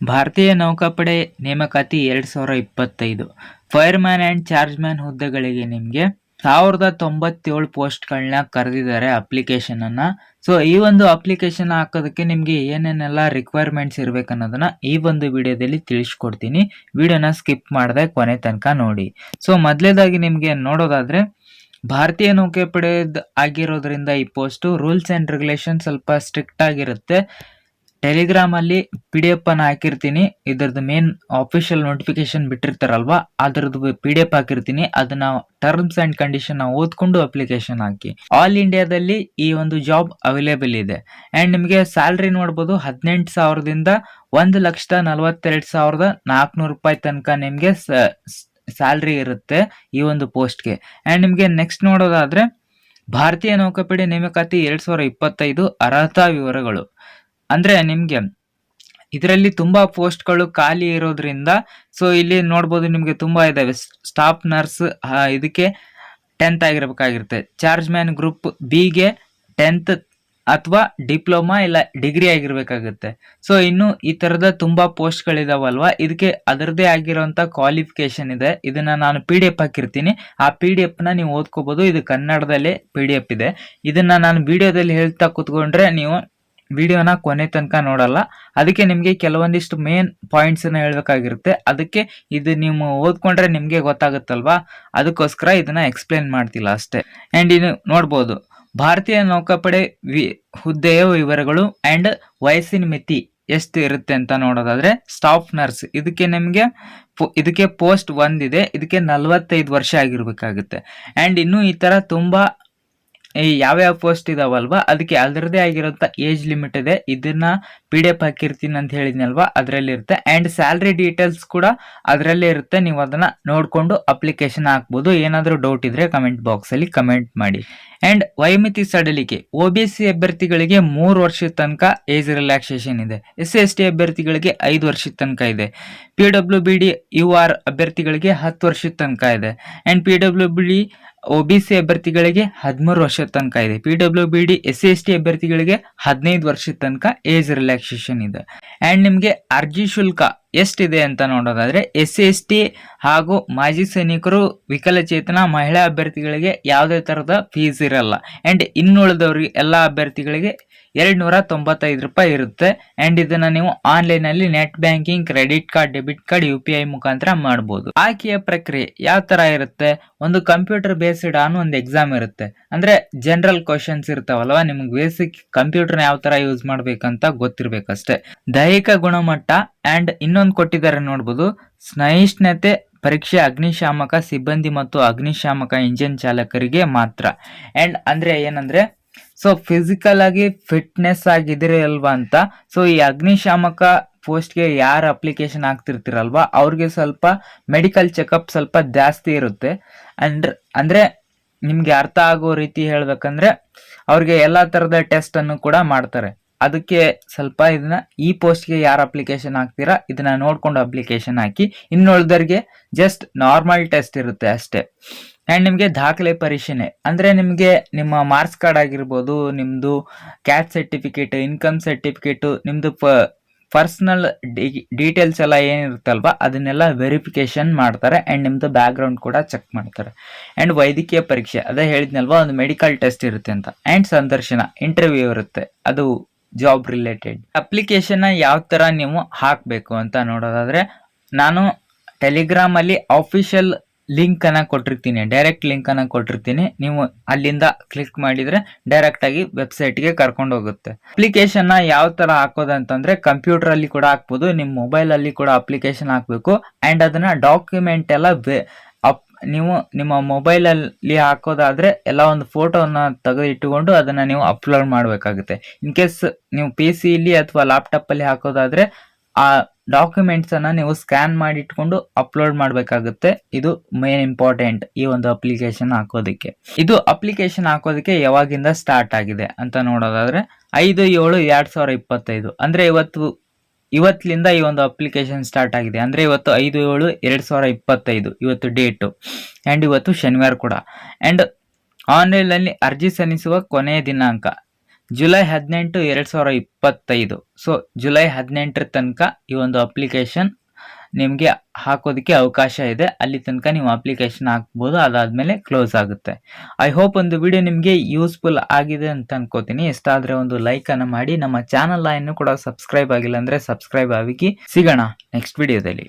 ಭಾರತೀಯ ನೌಕಾಪಡೆ ನೇಮಕಾತಿ ಎರಡು ಸಾವಿರ ಇಪ್ಪತ್ತೈದು. ಫೈರ್ಮ್ಯಾನ್ ಆ್ಯಂಡ್ ಚಾರ್ಜ್ಮ್ಯಾನ್ ಹುದ್ದೆಗಳಿಗೆ ನಿಮಗೆ ಸಾವಿರದ ತೊಂಬತ್ತೇಳು ಪೋಸ್ಟ್ಗಳನ್ನ ಕರೆದಿದ್ದಾರೆ ಅಪ್ಲಿಕೇಶನನ್ನು ಸೊ ಈ ಒಂದು ಅಪ್ಲಿಕೇಶನ್ ಹಾಕೋದಕ್ಕೆ ನಿಮಗೆ ಏನೇನೆಲ್ಲ ರಿಕ್ವೈರ್ಮೆಂಟ್ಸ್ ಇರಬೇಕು ಅನ್ನೋದನ್ನ ಈ ಒಂದು ವಿಡಿಯೋದಲ್ಲಿ ತಿಳಿಸ್ಕೊಡ್ತೀನಿ. ವಿಡಿಯೋನ ಸ್ಕಿಪ್ ಮಾಡದೆ ಕೊನೆ ತನಕ ನೋಡಿ. ಸೊ ಮೊದಲೇದಾಗಿ ನಿಮಗೆ ನೋಡೋದಾದರೆ, ಭಾರತೀಯ ನೌಕಾಪಡೆ ಆಗಿರೋದ್ರಿಂದ ಈ ಪೋಸ್ಟು ರೂಲ್ಸ್ ಆ್ಯಂಡ್ ರೆಗ್ಯುಲೇಷನ್ ಸ್ವಲ್ಪ ಸ್ಟ್ರಿಕ್ಟ್ ಆಗಿರುತ್ತೆ. ಟೆಲಿಗ್ರಾಮಲ್ಲಿ ಪಿ ಡಿ ಅನ್ನು ಹಾಕಿರ್ತೀನಿ. ಇದರದ್ದು ಮೇನ್ ಆಫಿಷಿಯಲ್ ನೋಟಿಫಿಕೇಶನ್ ಬಿಟ್ಟಿರ್ತಾರಲ್ವಾ, ಅದರದ್ದು ಪಿ ಡಿ ಎಫ್ ಹಾಕಿರ್ತೀನಿ. ಅದನ್ನ ಟರ್ಮ್ಸ್ ಅಂಡ್ ಕಂಡೀಷನ್ ಓದ್ಕೊಂಡು ಅಪ್ಲಿಕೇಶನ್ ಹಾಕಿ. ಆಲ್ ಇಂಡಿಯಾದಲ್ಲಿ ಈ ಒಂದು ಜಾಬ್ ಅವೈಲೇಬಲ್ ಇದೆ. ಆ್ಯಂಡ್ ನಿಮಗೆ ಸ್ಯಾಲ್ರಿ ನೋಡ್ಬೋದು, ಹದಿನೆಂಟು ಸಾವಿರದಿಂದ ಒಂದು ಲಕ್ಷದ ನಲವತ್ತೆರಡು ಸಾವಿರದ ನಾಲ್ಕುನೂರು ರೂಪಾಯಿ ತನಕ ನಿಮಗೆ ಸ್ಯಾಲ್ರಿ ಇರುತ್ತೆ ಈ ಒಂದು ಪೋಸ್ಟ್ಗೆ ಆ್ಯಂಡ್ ನಿಮಗೆ ನೆಕ್ಸ್ಟ್ ನೋಡೋದಾದರೆ, ಭಾರತೀಯ ನೌಕಾಪಡೆ ನೇಮಕಾತಿ ಎರಡು ಸಾವಿರ ಇಪ್ಪತ್ತೈದು ಅರ್ಹತಾ ವಿವರಗಳು. ಅಂದರೆ ನಿಮಗೆ ಇದರಲ್ಲಿ ತುಂಬ ಪೋಸ್ಟ್ಗಳು ಖಾಲಿ ಇರೋದ್ರಿಂದ ಸೊ ಇಲ್ಲಿ ನೋಡ್ಬೋದು ನಿಮಗೆ ತುಂಬ ಇದ್ದಾವೆ ಸ್ಟಾಫ್ ನರ್ಸ್ ಇದಕ್ಕೆ ಟೆಂತ್ ಆಗಿರಬೇಕಾಗಿರುತ್ತೆ. ಚಾರ್ಜ್ ಮ್ಯಾನ್ ಗ್ರೂಪ್ ಬಿಗೆ ಟೆಂತ್ ಅಥವಾ ಡಿಪ್ಲೊಮಾ ಇಲ್ಲ ಡಿಗ್ರಿ ಆಗಿರಬೇಕಾಗುತ್ತೆ. ಸೊ ಇನ್ನು ಈ ಥರದ ತುಂಬ ಪೋಸ್ಟ್ಗಳಿದಾವಲ್ವಾ ಇದಕ್ಕೆ ಅದರದೇ ಆಗಿರೋಂಥ ಕ್ವಾಲಿಫಿಕೇಶನ್ ಇದೆ. ಇದನ್ನು ನಾನು ಪಿ ಡಿ ಎಫ್ ಹಾಕಿರ್ತೀನಿ. ಆ ಪಿ ಡಿ ಎಫ್ನ ನೀವು ಓದ್ಕೋಬೋದು. ಇದು ಕನ್ನಡದಲ್ಲೇ ಪಿ ಡಿ ಎಫ್ ಇದೆ. ಇದನ್ನು ನಾನು ವಿಡಿಯೋದಲ್ಲಿ ಹೇಳ್ತಾ ಕೂತ್ಕೊಂಡ್ರೆ ನೀವು ವಿಡಿಯೋನ ಕೊನೆ ತನಕ ನೋಡಲ್ಲ. ಅದಕ್ಕೆ ನಿಮಗೆ ಕೆಲವೊಂದಿಷ್ಟು ಮೇನ್ ಪಾಯಿಂಟ್ಸನ್ನು ಹೇಳಬೇಕಾಗಿರುತ್ತೆ. ಅದಕ್ಕೆ ಇದು ನೀವು ಓದ್ಕೊಂಡ್ರೆ ನಿಮಗೆ ಗೊತ್ತಾಗುತ್ತಲ್ವಾ? ಅದಕ್ಕೋಸ್ಕರ ಇದನ್ನು ಎಕ್ಸ್ಪ್ಲೇನ್ ಮಾಡ್ತಿಲ್ಲ ಅಷ್ಟೇ. ಆ್ಯಂಡ್ ಇದು ನೋಡ್ಬೋದು. ಭಾರತೀಯ ನೌಕಾಪಡೆ ವಿ, ಹುದ್ದೆಯ ವಿವರಗಳು ಆ್ಯಂಡ್ ವಯಸ್ಸಿನ ಮಿತಿ ಎಷ್ಟು ಇರುತ್ತೆ ಅಂತ ನೋಡೋದಾದರೆ ಸ್ಟಾಫ್ ನರ್ಸ್ ಇದಕ್ಕೆ ನಿಮಗೆ ಇದಕ್ಕೆ ಪೋಸ್ಟ್ ಒಂದಿದೆ. ಇದಕ್ಕೆ ನಲವತ್ತೈದು ವರ್ಷ ಆಗಿರಬೇಕಾಗುತ್ತೆ. ಆ್ಯಂಡ್ ಇನ್ನೂ ಈ ಥರ ತುಂಬ ಈ ಯಾವ್ಯಾವ ಪೋಸ್ಟ್ ಇದಾವಲ್ವಾ? ಅದಕ್ಕೆ ಅದರದೇ ಆಗಿರೋಂಥ ಏಜ್ ಲಿಮಿಟ್ ಇದೆ. ಇದನ್ನ ಪಿ ಡಿ ಎಫ್ ಹಾಕಿರ್ತೀನಿ ಅಂತ ಹೇಳಿದ್ನಲ್ವಾ? ಅದರಲ್ಲಿ ಇರುತ್ತೆ ಆ್ಯಂಡ್ ಸ್ಯಾಲ್ರಿ ಡೀಟೇಲ್ಸ್ ಕೂಡ ಅದರಲ್ಲೇ ಇರುತ್ತೆ. ನೀವು ಅದನ್ನ ನೋಡಿಕೊಂಡು ಅಪ್ಲಿಕೇಶನ್ ಹಾಕ್ಬೋದು. ಏನಾದರೂ ಡೌಟ್ ಇದ್ರೆ ಕಮೆಂಟ್ ಬಾಕ್ಸಲ್ಲಿ ಕಮೆಂಟ್ ಮಾಡಿ. ಆ್ಯಂಡ್ ವಯೋಮಿತಿ ಸಡಲಿಕೆ. ಒ ಬಿ ಸಿ ಅಭ್ಯರ್ಥಿಗಳಿಗೆ ಮೂರು ವರ್ಷದ ತನಕ ಏಜ್ ರಿಲ್ಯಾಕ್ಸೇಷನ್ ಇದೆ. ಎಸ್ ಎಸ್ ಟಿ ಅಭ್ಯರ್ಥಿಗಳಿಗೆ ಐದು ವರ್ಷದ ತನಕ ಇದೆ. P W B D U R ಅಭ್ಯರ್ಥಿಗಳಿಗೆ ಹತ್ತು ವರ್ಷದ ತನಕ ಇದೆ. And P W B D O B C ಅಭ್ಯರ್ಥಿಗಳಿಗೆ ಹದಿಮೂರು ವರ್ಷದ ತನಕ ಇದೆ. P W B D S C S T ಅಭ್ಯರ್ಥಿಗಳಿಗೆ ಹದಿನೈದು ವರ್ಷದ ತನಕ ಏಜ್ ರಿಲ್ಯಾಕ್ಸೇಷನ್ ಇದೆ. ಆ್ಯಂಡ್ ನಿಮಗೆ ಅರ್ಜಿ ಶುಲ್ಕ ಎಷ್ಟಿದೆ ಅಂತ ನೋಡೋದಾದ್ರೆ ಎಸ್ ಸಿ ಎಸ್ ಟಿ ಹಾಗೂ ಮಾಜಿ ಸೈನಿಕರು ವಿಕಲಚೇತನ ಮಹಿಳಾ ಅಭ್ಯರ್ಥಿಗಳಿಗೆ ಯಾವುದೇ ಥರದ ಫೀಸ್ ಇರಲ್ಲ. ಆ್ಯಂಡ್ ಇನ್ನುಳಿದವ್ರಿಗೆ ಎಲ್ಲ ಅಭ್ಯರ್ಥಿಗಳಿಗೆ ಎರಡು ನೂರ ತೊಂಬತ್ತೈದು ರೂಪಾಯಿ ಇರುತ್ತೆ. ಆ್ಯಂಡ್ ಇದನ್ನು ನೀವು ಆನ್ಲೈನಲ್ಲಿ net banking credit card debit card U P I ಮುಖಾಂತರ ಮಾಡ್ಬೋದು. ಆಯ್ಕೆಯ ಪ್ರಕ್ರಿಯೆ ಯಾವ ಥರ ಇರುತ್ತೆ? ಒಂದು ಕಂಪ್ಯೂಟರ್ ಬೇಸ್ಡ್ ಆನ್ ಒಂದು ಎಕ್ಸಾಮ್ ಇರುತ್ತೆ. ಅಂದರೆ ಜನರಲ್ ಕ್ವಶನ್ಸ್ ಇರ್ತಾವಲ್ವ? ನಿಮ್ಗೆ ಬೇಸಿಕ್ ಕಂಪ್ಯೂಟರ್ನ ಯಾವ ಥರ ಯೂಸ್ ಮಾಡ್ಬೇಕಂತ ಗೊತ್ತಿರ್ಬೇಕಷ್ಟೇ. ದೈಹಿಕ ಗುಣಮಟ್ಟ ಆ್ಯಂಡ್ ಇನ್ನೊಂದು ಕೊಟ್ಟಿದ್ದಾರೆ ನೋಡ್ಬೋದು. ಸಹಿಷ್ಣುತೆ ಪರೀಕ್ಷೆ ಅಗ್ನಿಶಾಮಕ ಸಿಬ್ಬಂದಿ ಮತ್ತು ಅಗ್ನಿಶಾಮಕ ಇಂಜಿನ್ ಚಾಲಕರಿಗೆ ಮಾತ್ರ. ಆ್ಯಂಡ್ ಅಂದರೆ ಏನಂದರೆ ಸೊ ಫಿಸಿಕಲ್ ಆಗಿ ಫಿಟ್ನೆಸ್ ಆಗಿದ್ರೆ ಅಲ್ವಾ ಅಂತ ಸೊ ಈ ಅಗ್ನಿಶಾಮಕ ಪೋಸ್ಟ್ಗೆ ಯಾರು ಅಪ್ಲಿಕೇಶನ್ ಆಗ್ತಿರ್ತೀರಲ್ವಾ ಅವ್ರಿಗೆ ಸ್ವಲ್ಪ ಮೆಡಿಕಲ್ ಚೆಕಪ್ ಸ್ವಲ್ಪ ಜಾಸ್ತಿ ಇರುತ್ತೆ. ಅಂಡ್ ಅಂದರೆ ನಿಮಗೆ ಅರ್ಥ ಆಗೋ ರೀತಿ ಹೇಳಬೇಕಂದ್ರೆ, ಅವ್ರಿಗೆ ಎಲ್ಲ ಥರದ ಟೆಸ್ಟನ್ನು ಕೂಡ ಮಾಡ್ತಾರೆ. ಅದಕ್ಕೆ ಸ್ವಲ್ಪ ಇದನ್ನ ಈ ಪೋಸ್ಟ್ಗೆ ಯಾರು ಅಪ್ಲಿಕೇಶನ್ ಹಾಕ್ತೀರಾ, ಇದನ್ನ ನೋಡ್ಕೊಂಡು ಅಪ್ಲಿಕೇಶನ್ ಹಾಕಿ. ಇನ್ನುಳಿದವ್ರಿಗೆ ಜಸ್ಟ್ ನಾರ್ಮಲ್ ಟೆಸ್ಟ್ ಇರುತ್ತೆ ಅಷ್ಟೇ. ಆ್ಯಂಡ್ ನಿಮಗೆ ದಾಖಲೆ ಪರಿಶೀಲನೆ, ಅಂದರೆ ನಿಮಗೆ ನಿಮ್ಮ ಮಾರ್ಕ್ಸ್ ಕಾರ್ಡ್ ಆಗಿರ್ಬೋದು ನಿಮ್ಮದು ಕ್ಯಾಸ್ಟ್ ಸರ್ಟಿಫಿಕೇಟ್ ಇನ್ಕಮ್ ಸರ್ಟಿಫಿಕೇಟು ನಿಮ್ಮದು ಪ ಪರ್ಸ್ನಲ್ ಡೀಟೇಲ್ಸ್ ಎಲ್ಲ ಏನಿರುತ್ತಲ್ವ, ಅದನ್ನೆಲ್ಲ ವೆರಿಫಿಕೇಶನ್ ಮಾಡ್ತಾರೆ ಆ್ಯಂಡ್ ನಿಮ್ಮದು ಬ್ಯಾಕ್ಗ್ರೌಂಡ್ ಕೂಡ ಚೆಕ್ ಮಾಡ್ತಾರೆ. ಆ್ಯಂಡ್ ವೈದ್ಯಕೀಯ ಪರೀಕ್ಷೆ, ಅದೇ ಹೇಳಿದ್ನಲ್ವ, ಒಂದು ಮೆಡಿಕಲ್ ಟೆಸ್ಟ್ ಇರುತ್ತೆ ಅಂತ. ಆ್ಯಂಡ್ ಸಂದರ್ಶನ ಇಂಟರ್ವ್ಯೂ ಇರುತ್ತೆ. ಅದು ಜಾಬ್ ರಿಲೇಟೆಡ್ ಅಪ್ಲಿಕೇಶನ್ನ ಯಾವ ಥರ ನೀವು ಹಾಕಬೇಕು ಅಂತ ನೋಡೋದಾದರೆ, ನಾನು ಟೆಲಿಗ್ರಾಮಲ್ಲಿ ಆಫಿಷಿಯಲ್ ಲಿಂಕನ್ನು ಕೊಟ್ಟಿರ್ತೀನಿ ಡೈರೆಕ್ಟ್ ಲಿಂಕನ್ನು ಕೊಟ್ಟಿರ್ತೀನಿ. ನೀವು ಅಲ್ಲಿಂದ ಕ್ಲಿಕ್ ಮಾಡಿದರೆ ಡೈರೆಕ್ಟಾಗಿ ವೆಬ್ಸೈಟ್ಗೆ ಕರ್ಕೊಂಡು ಹೋಗುತ್ತೆ. ಅಪ್ಲಿಕೇಶನ್ನ ಯಾವ ಥರ ಹಾಕೋದು ಅಂತಂದರೆ ಕಂಪ್ಯೂಟ್ರಲ್ಲಿ ಕೂಡ ಹಾಕ್ಬೋದು ನಿಮ್ಮ ಮೊಬೈಲಲ್ಲಿ ಕೂಡ ಅಪ್ಲಿಕೇಶನ್ ಹಾಕಬೇಕು. ಆ್ಯಂಡ್ ಅದನ್ನು ಡಾಕ್ಯುಮೆಂಟ್ ಎಲ್ಲ ನೀವು ನಿಮ್ಮ ಮೊಬೈಲಲ್ಲಿ ಹಾಕೋದಾದರೆ ಎಲ್ಲ ಒಂದು ಫೋಟೋನ ತೆಗೆದು ಇಟ್ಟುಕೊಂಡು ಅದನ್ನು ನೀವು ಅಪ್ಲೋಡ್ ಮಾಡಬೇಕಾಗುತ್ತೆ. ಇನ್ ಕೇಸ್ ನೀವು ಪಿ ಸಿಲಿ ಅಥವಾ ಲ್ಯಾಪ್ಟಾಪಲ್ಲಿ ಹಾಕೋದಾದರೆ ಆ ಡಾಕ್ಯುಮೆಂಟ್ಸನ್ನು ನೀವು ಸ್ಕ್ಯಾನ್ ಮಾಡಿ ಇಟ್ಕೊಂಡು ಅಪ್ಲೋಡ್ ಮಾಡಬೇಕಾಗುತ್ತೆ. ಇದು ಮೇನ್ ಇಂಪಾರ್ಟೆಂಟ್ ಈ ಒಂದು ಅಪ್ಲಿಕೇಶನ್ ಹಾಕೋದಕ್ಕೆ. ಇದು ಅಪ್ಲಿಕೇಶನ್ ಹಾಕೋದಕ್ಕೆ ಯಾವಾಗಿಂದ ಸ್ಟಾರ್ಟ್ ಆಗಿದೆ ಅಂತ ನೋಡೋದಾದರೆ ಐದು ಏಳು ಎರಡು ಸಾವಿರ ಇಪ್ಪತ್ತೈದು. ಅಂದರೆ ಇವತ್ತು ಇವತ್ತಿನಿಂದ ಈ ಒಂದು ಅಪ್ಲಿಕೇಶನ್ ಸ್ಟಾರ್ಟ್ ಆಗಿದೆ. ಅಂದರೆ ಇವತ್ತು ಐದು, ಏಳು, ಎರಡು ಸಾವಿರ ಇಪ್ಪತ್ತೈದು ಇವತ್ತು ಡೇಟು ಆ್ಯಂಡ್ ಇವತ್ತು ಶನಿವಾರ ಕೂಡ. ಆ್ಯಂಡ್ ಆನ್ಲೈನಲ್ಲಿ ಅರ್ಜಿ ಸಲ್ಲಿಸುವ ಕೊನೆಯ ದಿನಾಂಕ ಜುಲೈ ಹದಿನೆಂಟು, ಎರಡು ಸಾವಿರ ಇಪ್ಪತ್ತೈದು. ಸೊ ಜುಲೈ ಹದಿನೆಂಟರ ತನಕ ಈ ಒಂದು ಅಪ್ಲಿಕೇಶನ್ ನಿಮಗೆ ಹಾಕೋದಕ್ಕೆ ಅವಕಾಶ ಇದೆ. ಅಲ್ಲಿ ತನಕ ನೀವು ಅಪ್ಲಿಕೇಶನ್ ಹಾಕ್ಬೋದು. ಅದಾದಮೇಲೆ ಕ್ಲೋಸ್ ಆಗುತ್ತೆ. ಐ ಹೋಪ್ ಒಂದು ವಿಡಿಯೋ ನಿಮಗೆ ಯೂಸ್ಫುಲ್ ಆಗಿದೆ ಅಂತ ಅನ್ಕೋತೀನಿ. ಇಷ್ಟ ಆದರೆ ಒಂದು ಲೈಕನ್ನು ಮಾಡಿ. ನಮ್ಮ ಚಾನಲ್ ಇನ್ನೂ ಕೂಡ ಸಬ್ಸ್ಕ್ರೈಬ್ ಆಗಿಲ್ಲ ಅಂದರೆ ಸಬ್ಸ್ಕ್ರೈಬ್ ಆಗಿ ಸಿಗೋಣ ನೆಕ್ಸ್ಟ್ ವಿಡಿಯೋದಲ್ಲಿ